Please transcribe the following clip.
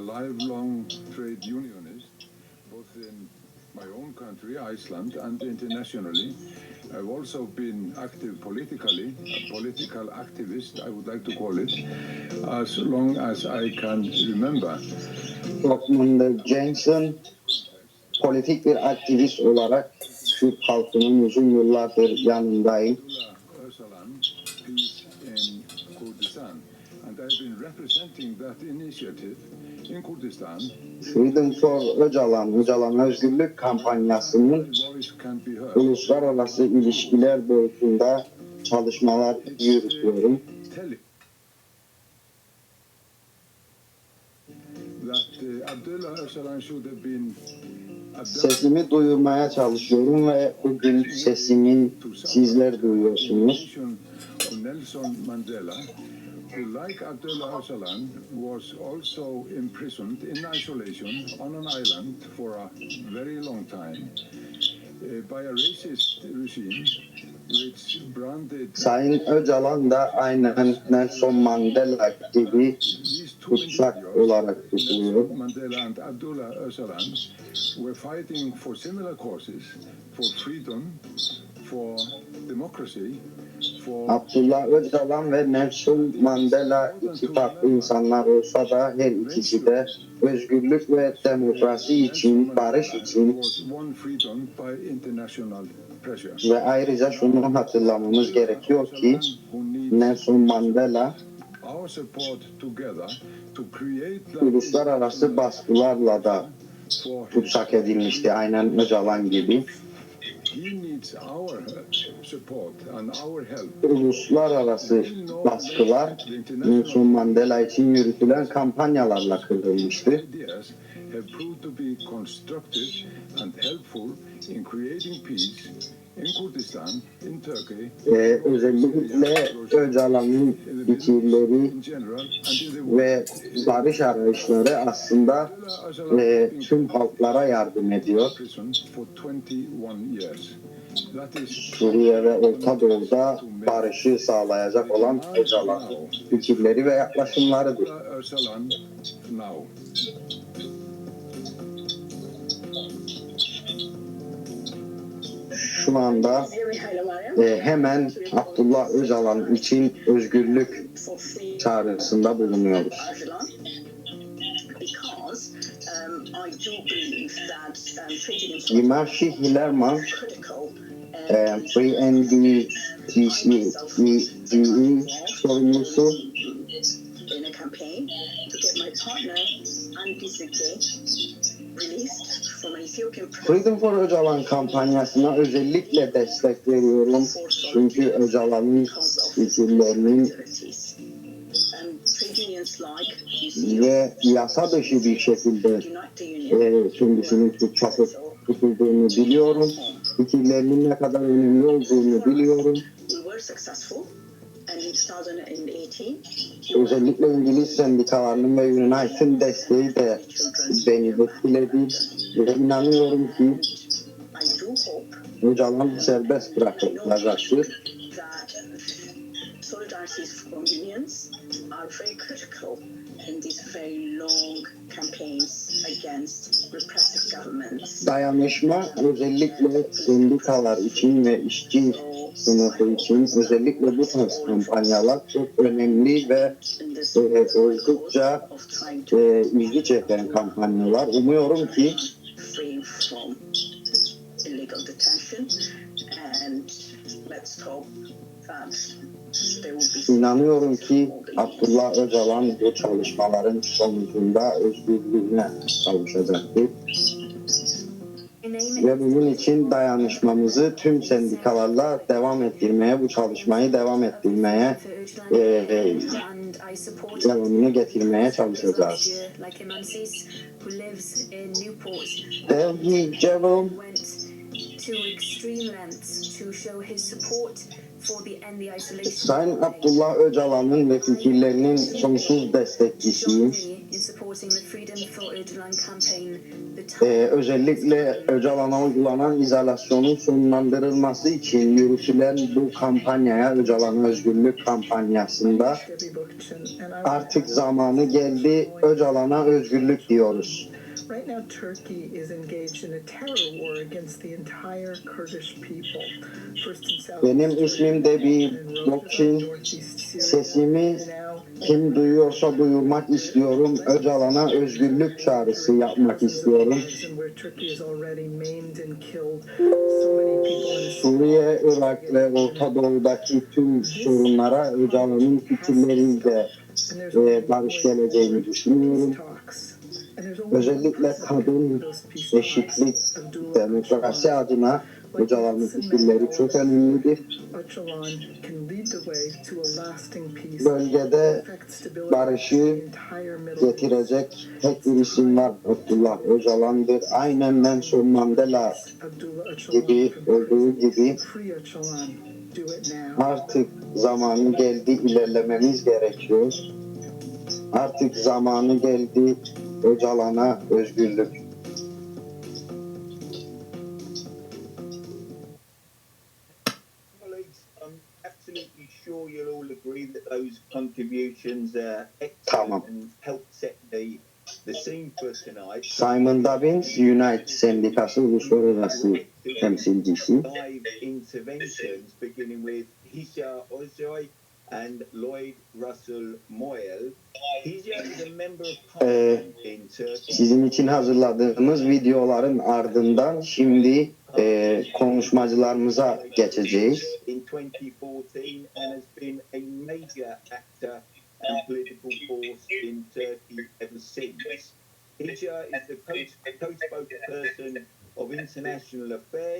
a lifelong trade unionist, both in my own country, Iceland, and internationally. I've also been active politically, a political activist, I would like to call it, as long as I can remember. Topmanlı Jensen politik bir aktivist olarak Kürt halkının uzun yıllardır yanındayım. Abdullah Öcalan, Peace in Kurdistan. And I've been representing that initiative in Kurdistan. Freedom for Öcalan, Öcalan Özgürlük kampanyasının uluslararası ilişkiler boyutunda çalışmalar yürütüyorum. Sesimi duyurmaya çalışıyorum ve bugün sesimin sizler duyuyorsunuz. Nelson Mandela, like Abdullah Öcalan, was also imprisoned in isolation on an island for a very long time uh, by a racist regime which branded Sayın Öcalan da aynen Nelson Mandela gibi these two tutsak olarak tutuluyor. Mandela and Abdullah Öcalan, were fighting for similar causes, for freedom, for democracy, Abdullah Öcalan ve Nelson Mandela iki farklı insanlar olsa da her ikisi de özgürlük ve demokrasi için, barış için ve ayrıca şunu hatırlamamız gerekiyor ki Nelson Mandela uluslararası baskılarla da tutsak edilmişti aynen Öcalan gibi. Uluslararası baskılar Nelson Mandela için yürütülen kampanyalarla kırılmıştı. have proved to be constructive and helpful in creating peace Turkey, Ee, özellikle Öcalan'ın fikirleri ve barış arayışları aslında e, tüm halklara yardım ediyor. prison for 21 years. That is Suriye ve Orta Doğu'da barışı sağlayacak olan Öcalan'ın fikirleri ve yaklaşımlarıdır. Şu anda e, hemen Abdullah Öcalan için özgürlük çağrısında bulunuyoruz. Because I do believe that trading in Yimashi Hilerman, e, NDTCE sorumlusu to get my partner Andizike released Freedom for Öcalan kampanyasına özellikle destek veriyorum. Çünkü Öcalan'ın fikirlerinin ve yasa dışı bir şekilde e, kendisinin tutsak tutulduğunu biliyorum. Fikirlerinin ne kadar önemli olduğunu biliyorum. Özellikle İngiliz sendikalarının ve Unite'ın desteği de beni etkiledi. Ve inanıyorum ki I do hope Öcalan serbest bırakılacaktır. solidarities unions are very critical in these very long campaigns against repressive governments. Dayanışma özellikle sendikalar için ve işçi sınıfı için özellikle bu tarz kampanyalar çok önemli ve e, oldukça e, ilgi çeken kampanyalar. Umuyorum ki illegal detention and let's hope that inanıyorum ki Abdullah Öcalan bu çalışmaların sonucunda özgürlüğüne kavuşacaktır. Ve bunun için dayanışmamızı tüm sendikalarla devam ettirmeye, bu çalışmayı devam ettirmeye, e, e, devamını getirmeye çalışacağız. Delhi Jerome Sayın. Abdullah Öcalan'ın ve fikirlerinin sonsuz destekçisiyim. Ee, özellikle Öcalan'a uygulanan izolasyonun sonlandırılması için yürütülen bu kampanyaya, Öcalan Özgürlük kampanyasında artık zamanı geldi, Öcalan'a özgürlük diyoruz. Right now, Turkey is engaged in a terror war against the entire Kurdish people. Benim ismim Debi Lokçin. Sesimi kim duyuyorsa duyurmak istiyorum. Öcalan'a özgürlük çağrısı yapmak istiyorum. Suriye, Irak ve Orta Doğu'daki tüm sorunlara Öcalan'ın fikirleriyle e, barış geleceğini düşünüyorum. Özellikle kadın, eşitlik, demokrasi adına Öcalan'ın fikirleri çok önemlidir. Bölgede barışı getirecek tek bir isim var. Abdullah Öcalan'dır. Aynen Nelson Mandela gibi olduğu gibi artık zamanı geldi ilerlememiz gerekiyor. Artık zamanı geldi Öcalan'a özgürlük. colleagues, I'm absolutely sure you'll all agree that those contributions are Tamam. excellent and help set the, the scene for tonight. Simon Dobbins, Unite Sendikası Uluslararası temsilcisi. And Lloyd Russell Moyle. Turkey. Sizin için hazırladığımız videoların ardından şimdi e, konuşmacılarımıza geçeceğiz. in 2014 and has been a major actor and political force in Turkey ever since. Hisha is the co- co-spokesperson of international affairs